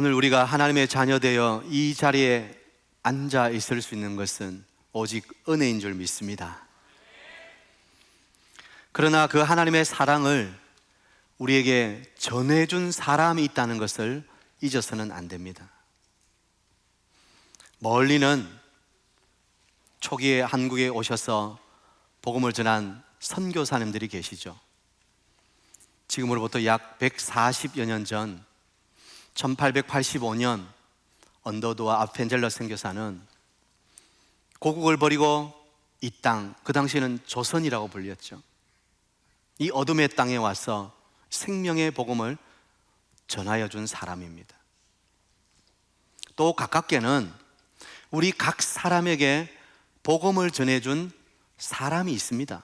오늘 우리가 하나님의 자녀되어 이 자리에 앉아 있을 수 있는 것은 오직 은혜인 줄 믿습니다. 그러나 그 하나님의 사랑을 우리에게 전해준 사람이 있다는 것을 잊어서는 안 됩니다. 멀리는 초기에 한국에 오셔서 복음을 전한 선교사님들이 계시죠. 지금으로부터 약 140여 년 전 1885년 언더도와 아펜젤러 선교사는 고국을 버리고 이 땅, 그 당시에는 조선이라고 불렸죠. 이 어둠의 땅에 와서 생명의 복음을 전하여 준 사람입니다. 또 가깝게는 우리 각 사람에게 복음을 전해준 사람이 있습니다.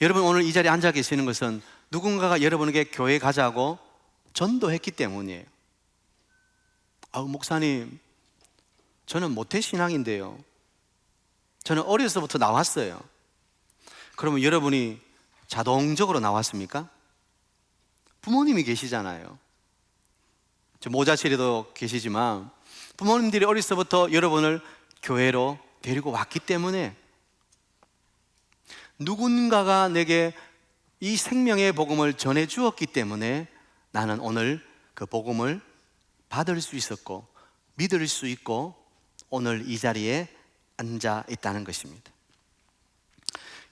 여러분 오늘 이 자리에 앉아 계시는 것은 누군가가 여러분에게 교회 가자고 전도했기 때문이에요. 아, 목사님, 저는 모태 신앙인데요. 저는 어려서부터 나왔어요. 그러면 여러분이 자동적으로 나왔습니까? 부모님이 계시잖아요. 저 모자실에도 계시지만 부모님들이 어려서부터 여러분을 교회로 데리고 왔기 때문에 누군가가 내게 이 생명의 복음을 전해 주었기 때문에 나는 오늘 그 복음을 받을 수 있었고 믿을 수 있고 오늘 이 자리에 앉아 있다는 것입니다.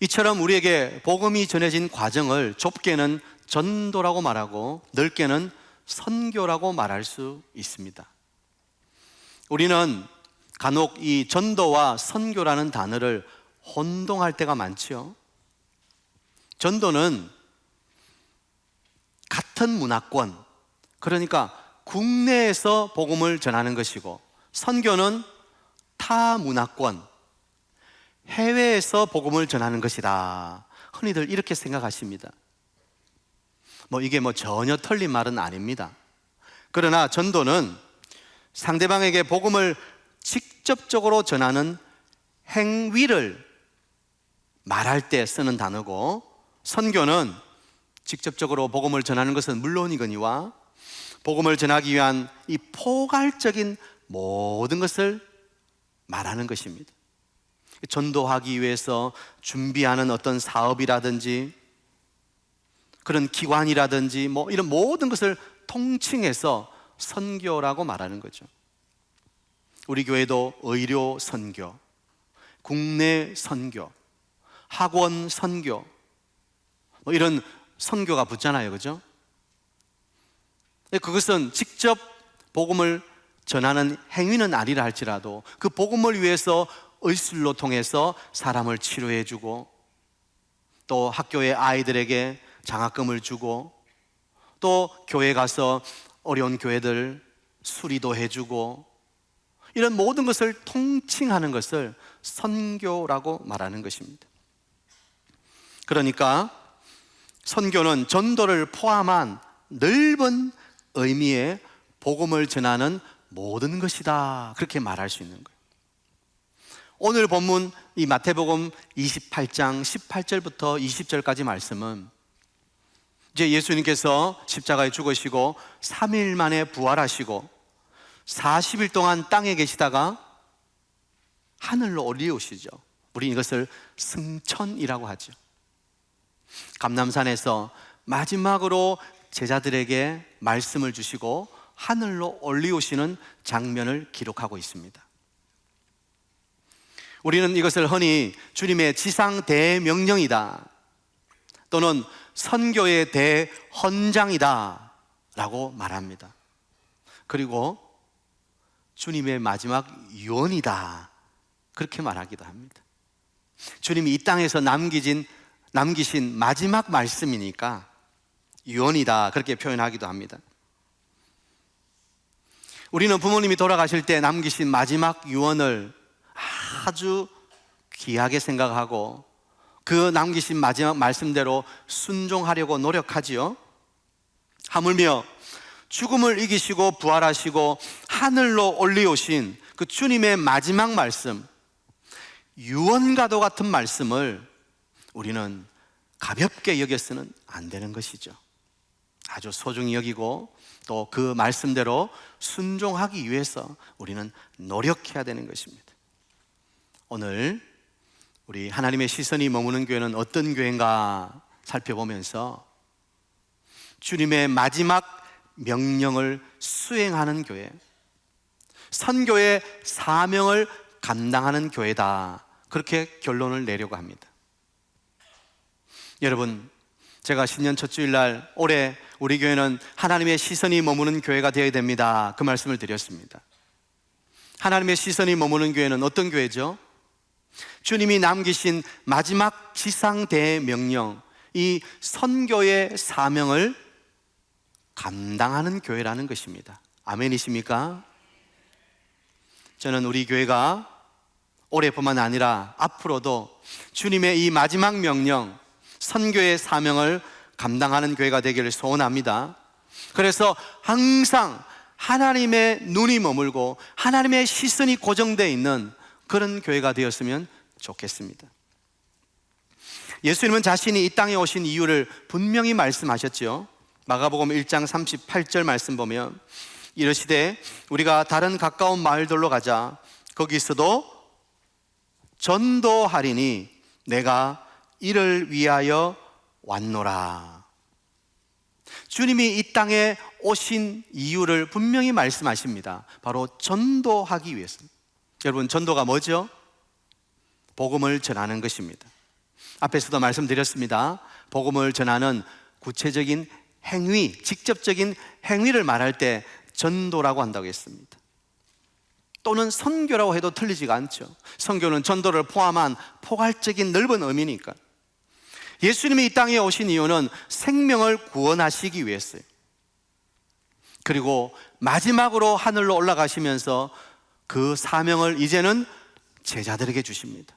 이처럼 우리에게 복음이 전해진 과정을 좁게는 전도라고 말하고 넓게는 선교라고 말할 수 있습니다. 우리는 간혹 이 전도와 선교라는 단어를 혼동할 때가 많지요. 전도는 같은 문화권, 그러니까 국내에서 복음을 전하는 것이고, 선교는 타 문화권, 해외에서 복음을 전하는 것이다. 흔히들 이렇게 생각하십니다. 뭐 이게 뭐 전혀 틀린 말은 아닙니다. 그러나 전도는 상대방에게 복음을 직접적으로 전하는 행위를 말할 때 쓰는 단어고 선교는 직접적으로 복음을 전하는 것은 물론이거니와 복음을 전하기 위한 이 포괄적인 모든 것을 말하는 것입니다. 전도하기 위해서 준비하는 어떤 사업이라든지 그런 기관이라든지 뭐 이런 모든 것을 통칭해서 선교라고 말하는 거죠. 우리 교회도 의료 선교, 국내 선교, 학원 선교, 뭐 이런 선교가 붙잖아요. 그죠? 그것은 직접 복음을 전하는 행위는 아니라 할지라도 그 복음을 위해서 의술로 통해서 사람을 치료해 주고 또 학교의 아이들에게 장학금을 주고 또 교회 가서 어려운 교회들 수리도 해주고 이런 모든 것을 통칭하는 것을 선교라고 말하는 것입니다. 그러니까 선교는 전도를 포함한 넓은 의미의 복음을 전하는 모든 것이다. 그렇게 말할 수 있는 거예요. 오늘 본문 이 마태복음 28장 18절부터 20절까지 말씀은 이제 예수님께서 십자가에 죽으시고 3일 만에 부활하시고 40일 동안 땅에 계시다가 하늘로 올리우시죠. 우리 이것을 승천이라고 하죠. 감남산에서 마지막으로 제자들에게 말씀을 주시고 하늘로 올리우시는 장면을 기록하고 있습니다. 우리는 이것을 흔히 주님의 지상 대명령이다 또는 선교의 대헌장이다 라고 말합니다. 그리고 주님의 마지막 유언이다. 그렇게 말하기도 합니다. 주님이 이 땅에서 남기진, 남기신 마지막 말씀이니까 유언이다. 그렇게 표현하기도 합니다. 우리는 부모님이 돌아가실 때 남기신 마지막 유언을 아주 귀하게 생각하고 그 남기신 마지막 말씀대로 순종하려고 노력하지요. 하물며 죽음을 이기시고 부활하시고 하늘로 올리오신 그 주님의 마지막 말씀, 유언과도 같은 말씀을 우리는 가볍게 여겨서는 안 되는 것이죠. 아주 소중히 여기고 또 그 말씀대로 순종하기 위해서 우리는 노력해야 되는 것입니다. 오늘 우리 하나님의 시선이 머무는 교회는 어떤 교회인가 살펴보면서 주님의 마지막 명령을 수행하는 교회, 선교의 사명을 감당하는 교회다. 그렇게 결론을 내려고 합니다. 여러분, 제가 신년 첫 주일날 올해 우리 교회는 하나님의 시선이 머무는 교회가 되어야 됩니다. 그 말씀을 드렸습니다. 하나님의 시선이 머무는 교회는 어떤 교회죠? 주님이 남기신 마지막 지상 대명령, 이 선교의 사명을 감당하는 교회라는 것입니다. 아멘이십니까? 저는 우리 교회가 올해뿐만 아니라 앞으로도 주님의 이 마지막 명령, 선교의 사명을 감당하는 교회가 되기를 소원합니다. 그래서 항상 하나님의 눈이 머물고 하나님의 시선이 고정되어 있는 그런 교회가 되었으면 좋겠습니다. 예수님은 자신이 이 땅에 오신 이유를 분명히 말씀하셨죠. 마가복음 1장 38절 말씀 보면 이러시되 우리가 다른 가까운 마을들로 가자 거기서도 전도하리니 내가 이를 위하여 왔노라. 주님이 이 땅에 오신 이유를 분명히 말씀하십니다. 바로 전도하기 위해서. 여러분, 전도가 뭐죠? 복음을 전하는 것입니다. 앞에서도 말씀드렸습니다. 복음을 전하는 구체적인 행위, 직접적인 행위를 말할 때 전도라고 한다고 했습니다. 또는 선교라고 해도 틀리지가 않죠. 선교는 전도를 포함한 포괄적인 넓은 의미니까. 예수님이 이 땅에 오신 이유는 생명을 구원하시기 위해서요. 그리고 마지막으로 하늘로 올라가시면서 그 사명을 이제는 제자들에게 주십니다.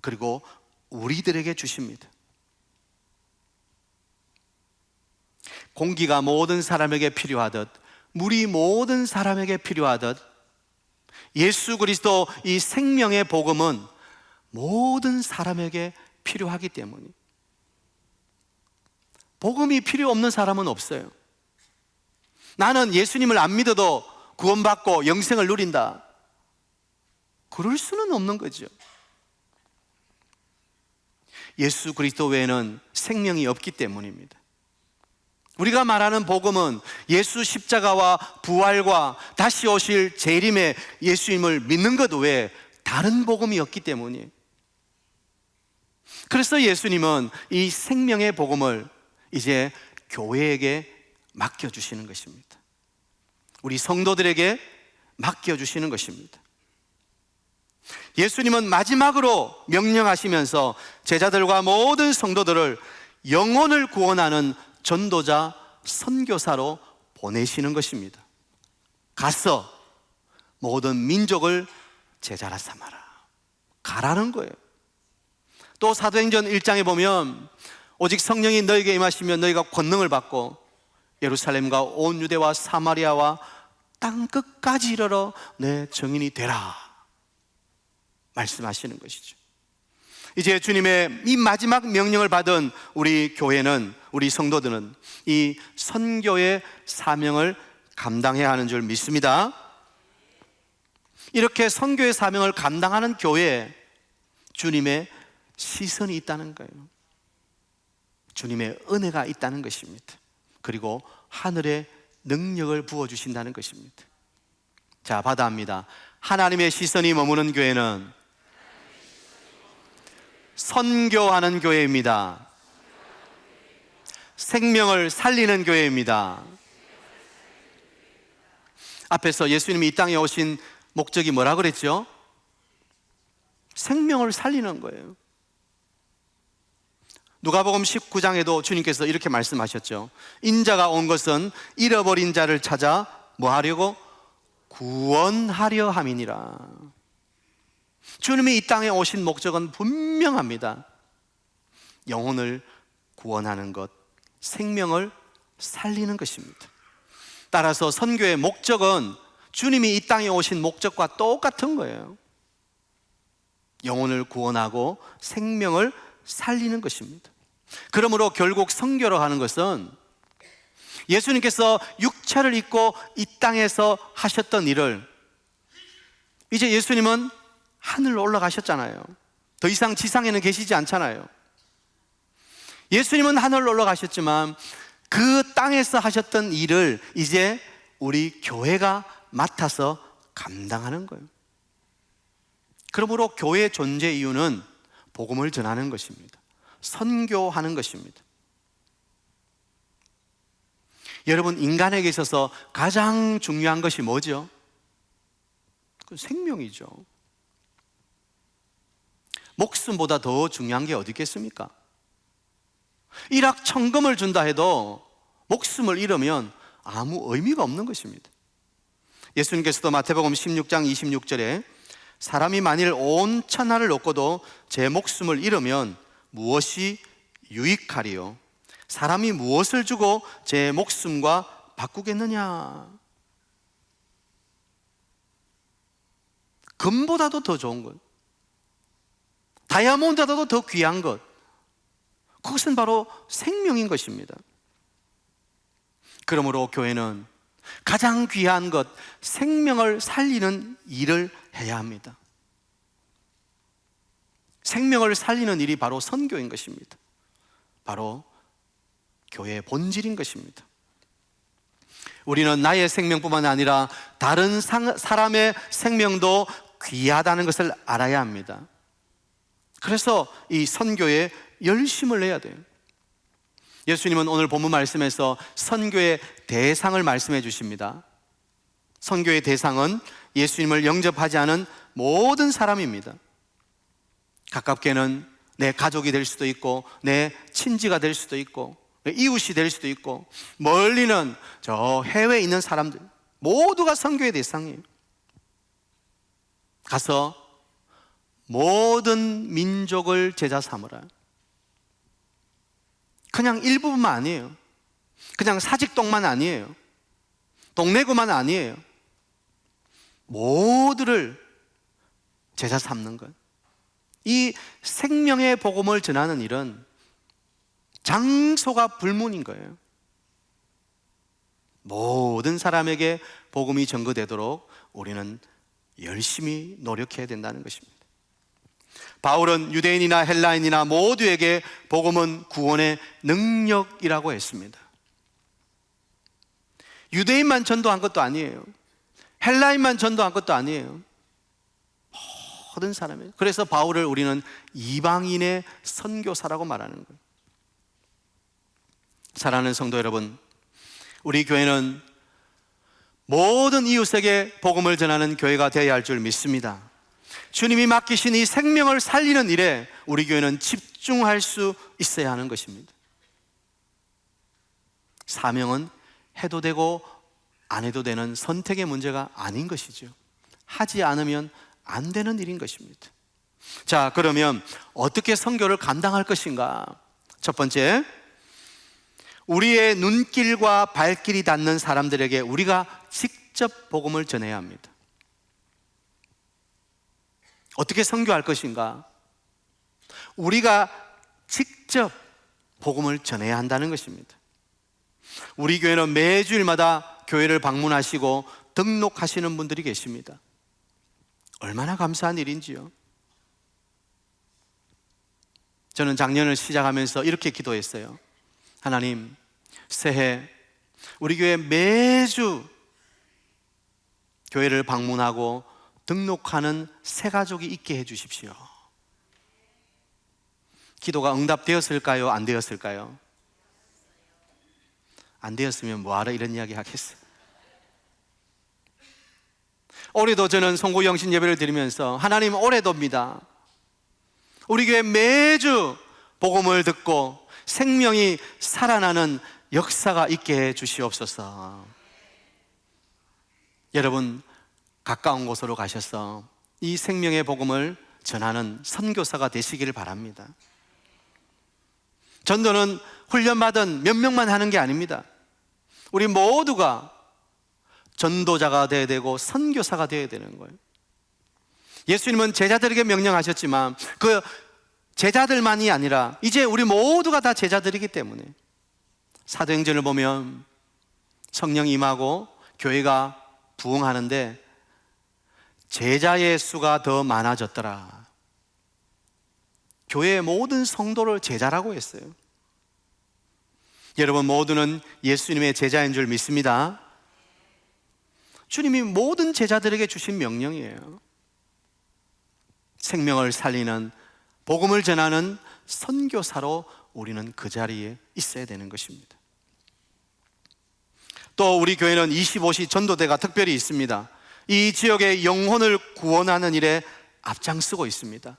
그리고 우리들에게 주십니다. 공기가 모든 사람에게 필요하듯, 물이 모든 사람에게 필요하듯, 예수 그리스도 이 생명의 복음은 모든 사람에게 필요하기 때문이. 복음이 필요 없는 사람은 없어요. 나는 예수님을 안 믿어도 구원받고 영생을 누린다. 그럴 수는 없는 거죠. 예수 그리스도 외에는 생명이 없기 때문입니다. 우리가 말하는 복음은 예수 십자가와 부활과 다시 오실 재림의 예수님을 믿는 것 외에 다른 복음이 없기 때문이에요. 그래서 예수님은 이 생명의 복음을 이제 교회에게 맡겨주시는 것입니다. 우리 성도들에게 맡겨주시는 것입니다. 예수님은 마지막으로 명령하시면서 제자들과 모든 성도들을 영혼을 구원하는 전도자, 선교사로 보내시는 것입니다. 가서 모든 민족을 제자라 삼아라. 가라는 거예요. 또 사도행전 1장에 보면 오직 성령이 너에게 임하시면 너희가 권능을 받고 예루살렘과 온 유대와 사마리아와 땅 끝까지 이르러 내 정인이 되라. 말씀하시는 것이죠. 이제 주님의 이 마지막 명령을 받은 우리 교회는 우리 성도들은 이 선교의 사명을 감당해야 하는 줄 믿습니다. 이렇게 선교의 사명을 감당하는 교회에 주님의 시선이 있다는 거예요. 주님의 은혜가 있다는 것입니다. 그리고 하늘의 능력을 부어 주신다는 것입니다. 자, 받아합니다. 하나님의 시선이 머무는 교회는 선교하는 교회입니다. 생명을 살리는 교회입니다. 앞에서 예수님이 이 땅에 오신 목적이 뭐라 그랬죠? 생명을 살리는 거예요. 누가복음 19장에도 주님께서 이렇게 말씀하셨죠. 인자가 온 것은 잃어버린 자를 찾아 뭐 하려고 구원하려 함이니라. 주님이 이 땅에 오신 목적은 분명합니다. 영혼을 구원하는 것, 생명을 살리는 것입니다. 따라서 선교의 목적은 주님이 이 땅에 오신 목적과 똑같은 거예요. 영혼을 구원하고 생명을 살리는 것입니다. 그러므로 결국 선교로 하는 것은 예수님께서 육체를 입고 이 땅에서 하셨던 일을 이제 예수님은 하늘로 올라가셨잖아요. 더 이상 지상에는 계시지 않잖아요. 예수님은 하늘로 올라가셨지만 그 땅에서 하셨던 일을 이제 우리 교회가 맡아서 감당하는 거예요. 그러므로 교회의 존재 이유는 복음을 전하는 것입니다. 선교하는 것입니다. 여러분, 인간에게 있어서 가장 중요한 것이 뭐죠? 그 생명이죠. 목숨보다 더 중요한 게 어디 있겠습니까? 일확천금을 준다 해도 목숨을 잃으면 아무 의미가 없는 것입니다. 예수님께서도 마태복음 16장 26절에 사람이 만일 온 천하를 얻고도 제 목숨을 잃으면 무엇이 유익하리요? 사람이 무엇을 주고 제 목숨과 바꾸겠느냐? 금보다도 더 좋은 것, 다이아몬드보다도 더 귀한 것, 그것은 바로 생명인 것입니다. 그러므로 교회는 가장 귀한 것, 생명을 살리는 일을 해야 합니다. 생명을 살리는 일이 바로 선교인 것입니다. 바로 교회의 본질인 것입니다. 우리는 나의 생명뿐만 아니라 다른 사람의 생명도 귀하다는 것을 알아야 합니다. 그래서 이 선교에 열심을 내야 돼요. 예수님은 오늘 본문 말씀에서 선교의 대상을 말씀해 주십니다. 선교의 대상은 예수님을 영접하지 않은 모든 사람입니다. 가깝게는 내 가족이 될 수도 있고, 내 친지가 될 수도 있고, 이웃이 될 수도 있고, 멀리는 저 해외에 있는 사람들, 모두가 선교의 대상이에요. 가서 모든 민족을 제자 삼으라. 그냥 일부분만 아니에요. 그냥 사직동만 아니에요. 동네구만 아니에요. 모두를 제자 삼는 것. 이 생명의 복음을 전하는 일은 장소가 불문인 거예요. 모든 사람에게 복음이 전거되도록 우리는 열심히 노력해야 된다는 것입니다. 바울은 유대인이나 헬라인이나 모두에게 복음은 구원의 능력이라고 했습니다. 유대인만 전도한 것도 아니에요. 헬라인만 전도한 것도 아니에요. 모든 사람이에요. 그래서 바울을 우리는 이방인의 선교사라고 말하는 거예요. 사랑하는 성도 여러분, 우리 교회는 모든 이웃에게 복음을 전하는 교회가 되어야 할 줄 믿습니다. 주님이 맡기신 이 생명을 살리는 일에 우리 교회는 집중할 수 있어야 하는 것입니다. 사명은 해도 되고 안 해도 되는 선택의 문제가 아닌 것이죠. 하지 않으면 안 되는 일인 것입니다. 자, 그러면 어떻게 선교를 감당할 것인가? 첫 번째, 우리의 눈길과 발길이 닿는 사람들에게 우리가 직접 복음을 전해야 합니다. 어떻게 선교할 것인가? 우리가 직접 복음을 전해야 한다는 것입니다. 우리 교회는 매주일마다 교회를 방문하시고 등록하시는 분들이 계십니다. 얼마나 감사한 일인지요. 저는 작년을 시작하면서 이렇게 기도했어요. 하나님, 새해 우리 교회 매주 교회를 방문하고 등록하는 새 가족이 있게 해 주십시오. 기도가 응답되었을까요? 안 되었을까요? 안 되었으면 뭐하러 이런 이야기 하겠어요? 올해도 저는 송구 영신 예배를 드리면서 하나님 올해도입니다. 우리 교회 매주 복음을 듣고 생명이 살아나는 역사가 있게 해 주시옵소서. 여러분 가까운 곳으로 가셔서 이 생명의 복음을 전하는 선교사가 되시기를 바랍니다. 전도는 훈련받은 몇 명만 하는 게 아닙니다. 우리 모두가 전도자가 되어야 되고 선교사가 되어야 되는 거예요. 예수님은 제자들에게 명령하셨지만 그 제자들만이 아니라 이제 우리 모두가 다 제자들이기 때문에 사도행전을 보면 성령 임하고 교회가 부흥하는데 제자의 수가 더 많아졌더라. 교회의 모든 성도를 제자라고 했어요. 여러분 모두는 예수님의 제자인 줄 믿습니다. 주님이 모든 제자들에게 주신 명령이에요. 생명을 살리는 복음을 전하는 선교사로 우리는 그 자리에 있어야 되는 것입니다. 또 우리 교회는 25시 전도대가 특별히 있습니다. 이 지역의 영혼을 구원하는 일에 앞장서고 있습니다.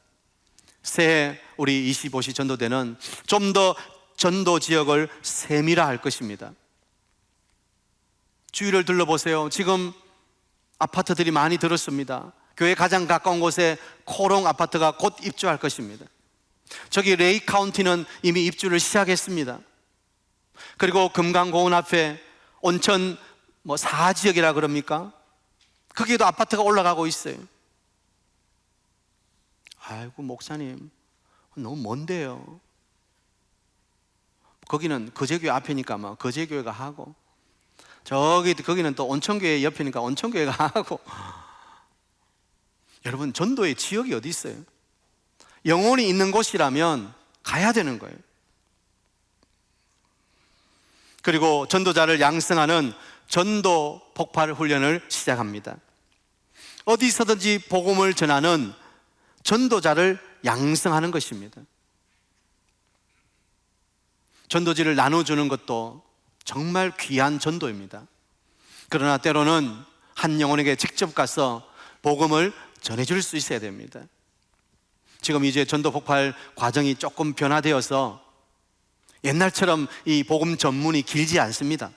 새해 우리 25시 전도대는 좀 더 전도 지역을 세밀화 할 것입니다. 주위를 둘러보세요. 지금 아파트들이 많이 들었습니다. 교회 가장 가까운 곳에 코롱 아파트가 곧 입주할 것입니다. 저기 레이 카운티는 이미 입주를 시작했습니다. 그리고 금강공원 앞에 온천 뭐 사지역이라 그럽니까? 거기에도 아파트가 올라가고 있어요. 아이고 목사님 너무 먼데요. 거기는 거제교회 앞이니까 막 거제교회가 하고 저기 거기는 또 온천교회 옆이니까 온천교회가 하고 여러분 전도의 지역이 어디 있어요? 영혼이 있는 곳이라면 가야 되는 거예요. 그리고 전도자를 양성하는 전도 폭발 훈련을 시작합니다. 어디서든지 복음을 전하는 전도자를 양성하는 것입니다. 전도지를 나눠주는 것도 정말 귀한 전도입니다. 그러나 때로는 한 영혼에게 직접 가서 복음을 전해줄 수 있어야 됩니다. 지금 이제 전도 폭발 과정이 조금 변화되어서 옛날처럼 이 복음 전문이 길지 않습니다.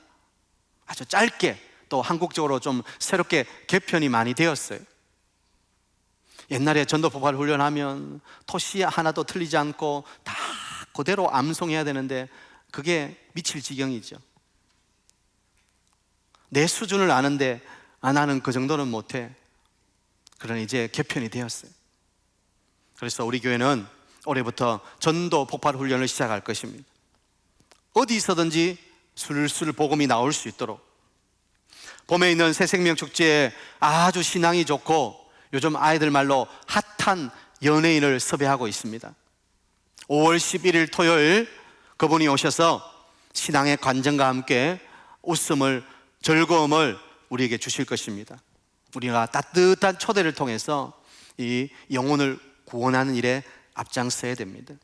아주 짧게 또 한국적으로 좀 새롭게 개편이 많이 되었어요. 옛날에 전도 폭발 훈련하면 토시 하나도 틀리지 않고 다 그대로 암송해야 되는데 그게 미칠 지경이죠. 내 수준을 아는데 아 나는 그 정도는 못해. 그러나 이제 개편이 되었어요. 그래서 우리 교회는 올해부터 전도 폭발 훈련을 시작할 것입니다. 어디서든지 술술 복음이 나올 수 있도록 봄에 있는 새 생명 축제에 아주 신앙이 좋고 요즘 아이들 말로 핫한 연예인을 섭외하고 있습니다. 5월 11일 토요일 그분이 오셔서 신앙의 관정과 함께 웃음을 즐거움을 우리에게 주실 것입니다. 우리가 따뜻한 초대를 통해서 이 영혼을 구원하는 일에 앞장서야 됩니다.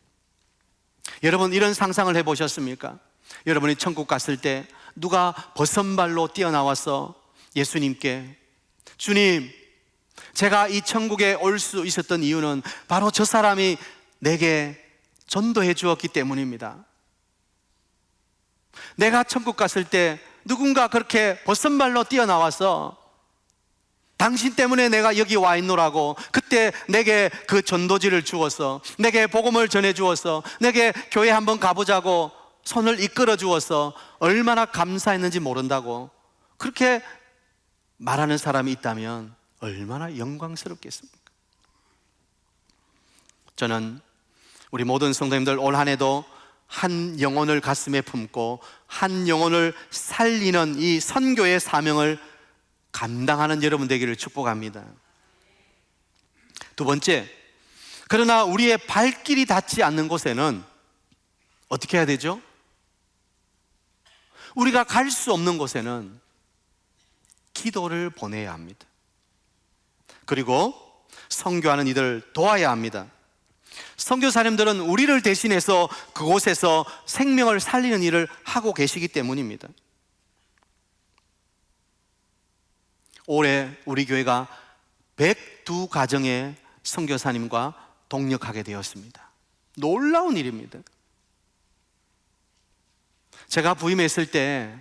여러분 이런 상상을 해 보셨습니까? 여러분이 천국 갔을 때 누가 버선발로 뛰어나와서 예수님께 주님 제가 이 천국에 올 수 있었던 이유는 바로 저 사람이 내게 전도해 주었기 때문입니다. 내가 천국 갔을 때 누군가 그렇게 버선발로 뛰어나와서 당신 때문에 내가 여기 와 있노라고 그때 내게 그 전도지를 주어서 내게 복음을 전해 주어서 내게 교회 한번 가보자고 손을 이끌어 주어서 얼마나 감사했는지 모른다고 그렇게 말하는 사람이 있다면 얼마나 영광스럽겠습니까? 저는 우리 모든 성도님들 올 한 해도 한 영혼을 가슴에 품고 한 영혼을 살리는 이 선교의 사명을 감당하는 여러분 되기를 축복합니다. 두 번째, 그러나 우리의 발길이 닿지 않는 곳에는 어떻게 해야 되죠? 우리가 갈 수 없는 곳에는 기도를 보내야 합니다. 그리고 성교하는 이들 도와야 합니다. 선교사님들은 우리를 대신해서 그곳에서 생명을 살리는 일을 하고 계시기 때문입니다. 올해 우리 교회가 102 가정의 선교사님과 동력하게 되었습니다. 놀라운 일입니다. 제가 부임했을 때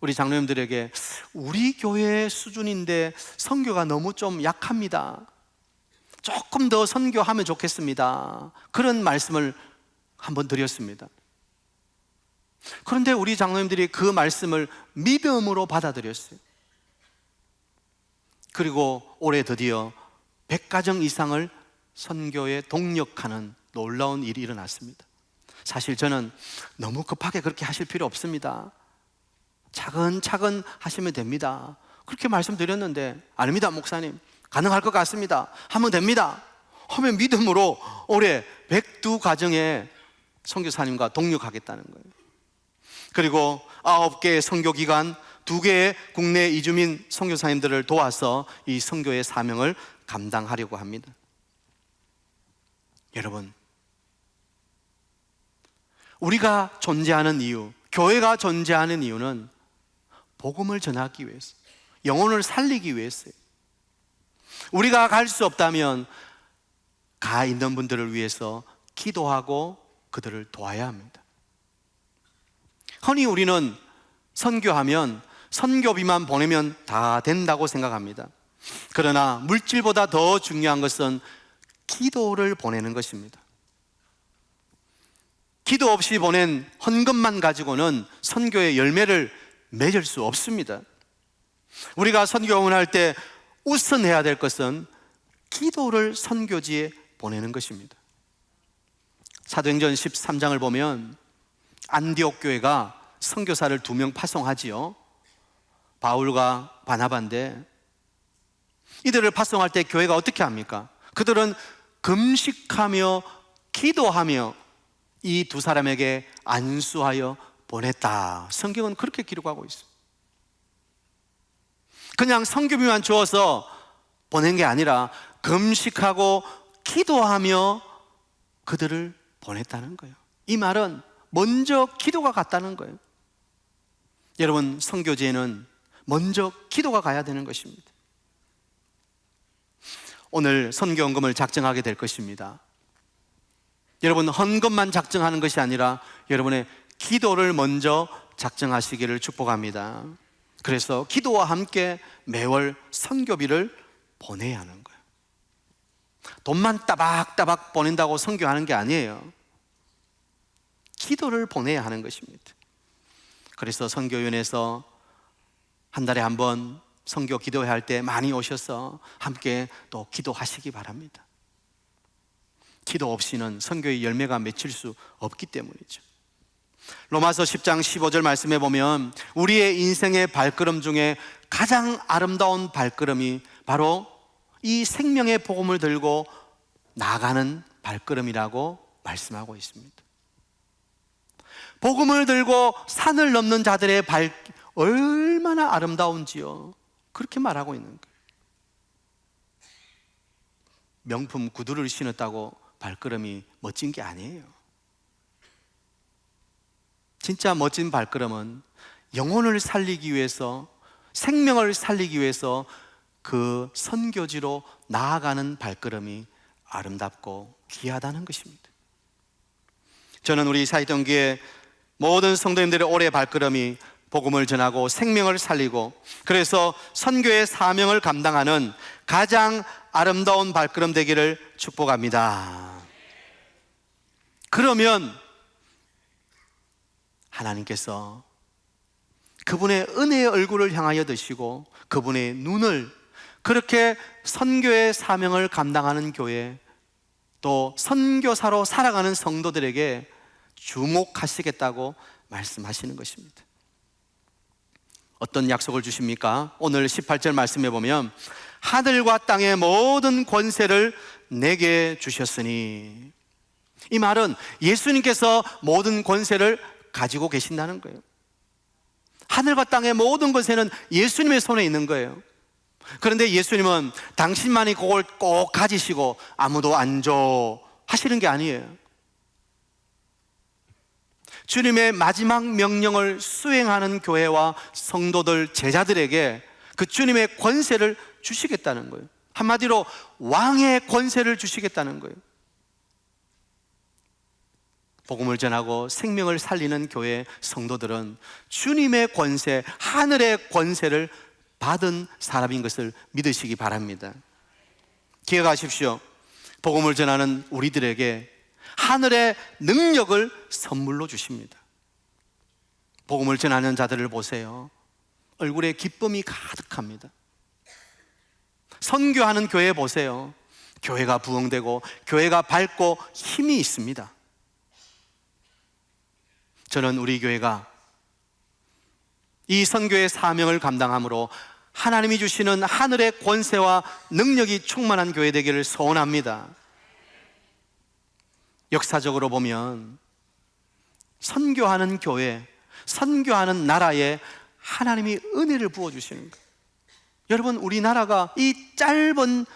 우리 장로님들에게 우리 교회 수준인데 선교가 너무 좀 약합니다. 조금 더 선교하면 좋겠습니다. 그런 말씀을 한번 드렸습니다. 그런데 우리 장로님들이 그 말씀을 믿음으로 받아들였어요. 그리고 올해 드디어 100가정 이상을 선교에 동력하는 놀라운 일이 일어났습니다. 사실 저는 너무 급하게 그렇게 하실 필요 없습니다. 차근차근 하시면 됩니다. 그렇게 말씀드렸는데 아닙니다, 목사님. 가능할 것 같습니다. 하면 됩니다. 하면 믿음으로 올해 102 가정에 선교사님과 동력하겠다는 거예요. 그리고 아홉 개의 선교 기관, 두 개의 국내 이주민 선교사님들을 도와서 이 선교의 사명을 감당하려고 합니다. 여러분, 우리가 존재하는 이유, 교회가 존재하는 이유는 복음을 전하기 위해서, 영혼을 살리기 위해서요. 우리가 갈 수 없다면 가 있는 분들을 위해서 기도하고 그들을 도와야 합니다. 흔히 우리는 선교하면 선교비만 보내면 다 된다고 생각합니다. 그러나 물질보다 더 중요한 것은 기도를 보내는 것입니다. 기도 없이 보낸 헌금만 가지고는 선교의 열매를 맺을 수 없습니다. 우리가 선교원을 할때 우선해야 될 것은 기도를 선교지에 보내는 것입니다. 사도행전 13장을 보면 안디옥 교회가 선교사를 두 명 파송하지요. 바울과 바나바인데 이들을 파송할 때 교회가 어떻게 합니까? 그들은 금식하며 기도하며 이 두 사람에게 안수하여 보냈다. 성경은 그렇게 기록하고 있어. 그냥 성교비만 주어서 보낸 게 아니라 금식하고 기도하며 그들을 보냈다는 거예요. 이 말은 먼저 기도가 갔다는 거예요. 여러분, 성교제에는 먼저 기도가 가야 되는 것입니다. 오늘 선교원금을 작정하게 될 것입니다. 여러분, 헌금만 작정하는 것이 아니라 여러분의 기도를 먼저 작정하시기를 축복합니다. 그래서 기도와 함께 매월 선교비를 보내야 하는 거예요. 돈만 따박따박 보낸다고 선교하는 게 아니에요. 기도를 보내야 하는 것입니다. 그래서 선교위원회에서 한 달에 한 번 선교 기도회 때 많이 오셔서 함께 또 기도하시기 바랍니다. 기도 없이는 선교의 열매가 맺힐 수 없기 때문이죠. 로마서 10장 15절 말씀해 보면 우리의 인생의 발걸음 중에 가장 아름다운 발걸음이 바로 이 생명의 복음을 들고 나가는 발걸음이라고 말씀하고 있습니다. 복음을 들고 산을 넘는 자들의 발 얼마나 아름다운지요. 그렇게 말하고 있는 거예요. 명품 구두를 신었다고 발걸음이 멋진 게 아니에요. 진짜 멋진 발걸음은 영혼을 살리기 위해서 생명을 살리기 위해서 그 선교지로 나아가는 발걸음이 아름답고 귀하다는 것입니다. 저는 우리 사이동교회 모든 성도님들의 올해 발걸음이 복음을 전하고 생명을 살리고 그래서 선교의 사명을 감당하는 가장 아름다운 발걸음 되기를 축복합니다. 그러면 하나님께서 그분의 은혜의 얼굴을 향하여 드시고 그분의 눈을 그렇게 선교의 사명을 감당하는 교회 또 선교사로 살아가는 성도들에게 주목하시겠다고 말씀하시는 것입니다. 어떤 약속을 주십니까? 오늘 18절 말씀해 보면 하늘과 땅의 모든 권세를 내게 주셨으니 이 말은 예수님께서 모든 권세를 가지고 계신다는 거예요. 하늘과 땅의 모든 권세는 예수님의 손에 있는 거예요. 그런데 예수님은 당신만이 그걸 꼭 가지시고 아무도 안 줘 하시는 게 아니에요. 주님의 마지막 명령을 수행하는 교회와 성도들, 제자들에게 그 주님의 권세를 주시겠다는 거예요. 한마디로 왕의 권세를 주시겠다는 거예요. 복음을 전하고 생명을 살리는 교회 성도들은 주님의 권세, 하늘의 권세를 받은 사람인 것을 믿으시기 바랍니다. 기억하십시오. 복음을 전하는 우리들에게 하늘의 능력을 선물로 주십니다. 복음을 전하는 자들을 보세요. 얼굴에 기쁨이 가득합니다. 선교하는 교회 보세요. 교회가 부흥되고 교회가 밝고 힘이 있습니다. 저는 우리 교회가 이 선교의 사명을 감당함으로 하나님이 주시는 하늘의 권세와 능력이 충만한 교회 되기를 소원합니다. 역사적으로 보면 선교하는 교회, 선교하는 나라에 하나님이 은혜를 부어 주시는 거예요. 여러분, 우리나라가 이 짧은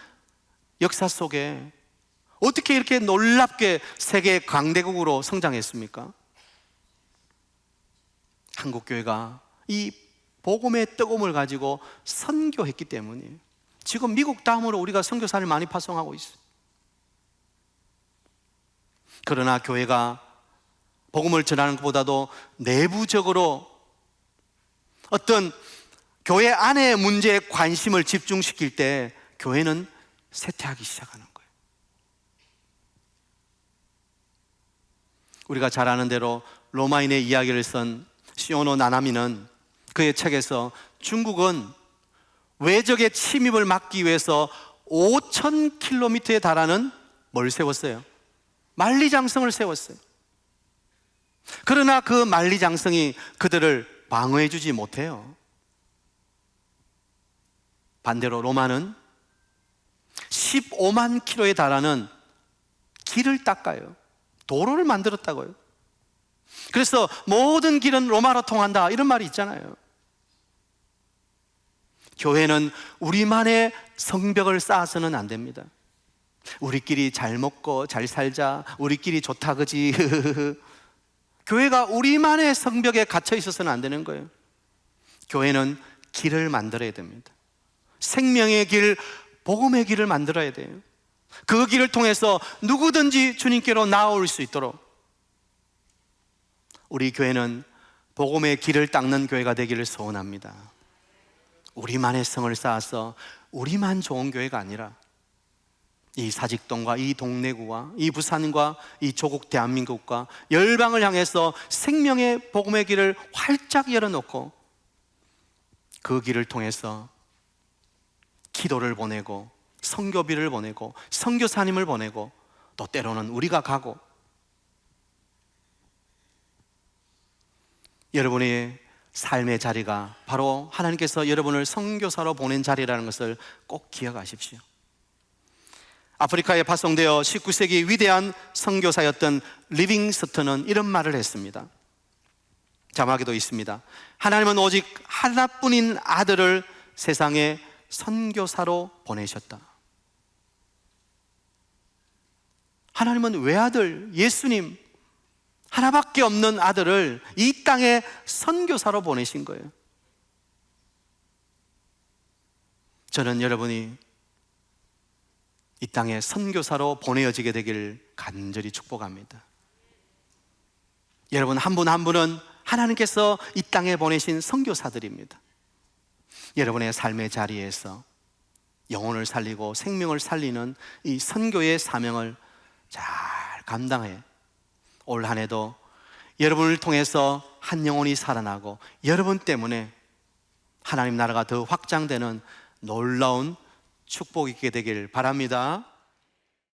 역사 속에 어떻게 이렇게 놀랍게 세계 강대국으로 성장했습니까? 한국 교회가 이 복음의 뜨거움을 가지고 선교했기 때문이에요. 지금 미국 다음으로 우리가 선교사를 많이 파송하고 있어요. 그러나 교회가 복음을 전하는 것보다도 내부적으로 어떤 교회 안의 문제에 관심을 집중시킬 때 교회는 쇠퇴하기 시작하는 거예요. 우리가 잘 아는 대로 로마인의 이야기를 쓴 시오노 나나미는 그의 책에서 중국은 외적의 침입을 막기 위해서 5천 킬로미터에 달하는 뭘 세웠어요? 만리장성을 세웠어요. 그러나 그 만리장성이 그들을 방어해 주지 못해요. 반대로 로마는 15만 킬로에 달하는 길을 닦아요. 도로를 만들었다고요. 그래서 모든 길은 로마로 통한다. 이런 말이 있잖아요. 교회는 우리만의 성벽을 쌓아서는 안 됩니다. 우리끼리 잘 먹고 잘 살자. 우리끼리 좋다 그지. 교회가 우리만의 성벽에 갇혀 있어서는 안 되는 거예요. 교회는 길을 만들어야 됩니다. 생명의 길, 복음의 길을 만들어야 돼요. 그 길을 통해서 누구든지 주님께로 나올 수 있도록 우리 교회는 복음의 길을 닦는 교회가 되기를 소원합니다. 우리만의 성을 쌓아서 우리만 좋은 교회가 아니라 이 사직동과 이 동래구와 이 부산과 이 조국 대한민국과 열방을 향해서 생명의 복음의 길을 활짝 열어놓고 그 길을 통해서 기도를 보내고 성교비를 보내고 성교사님을 보내고 또 때로는 우리가 가고 여러분의 삶의 자리가 바로 하나님께서 여러분을 성교사로 보낸 자리라는 것을 꼭 기억하십시오. 아프리카에 파송되어 19세기 위대한 선교사였던 리빙스턴은 이런 말을 했습니다. 자막에도 있습니다. 하나님은 오직 하나뿐인 아들을 세상에 선교사로 보내셨다. 하나님은 외아들 예수님 하나밖에 없는 아들을 이 땅에 선교사로 보내신 거예요. 저는 여러분이 이 땅에 선교사로 보내어지게 되길 간절히 축복합니다. 여러분 한 분한 분은 하나님께서 이 땅에 보내신 선교사들입니다. 여러분의 삶의 자리에서 영혼을 살리고 생명을 살리는 이 선교의 사명을 잘 감당해 올 한 해도 여러분을 통해서 한 영혼이 살아나고 여러분 때문에 하나님 나라가 더 확장되는 놀라운 축복이 있게 되길 바랍니다.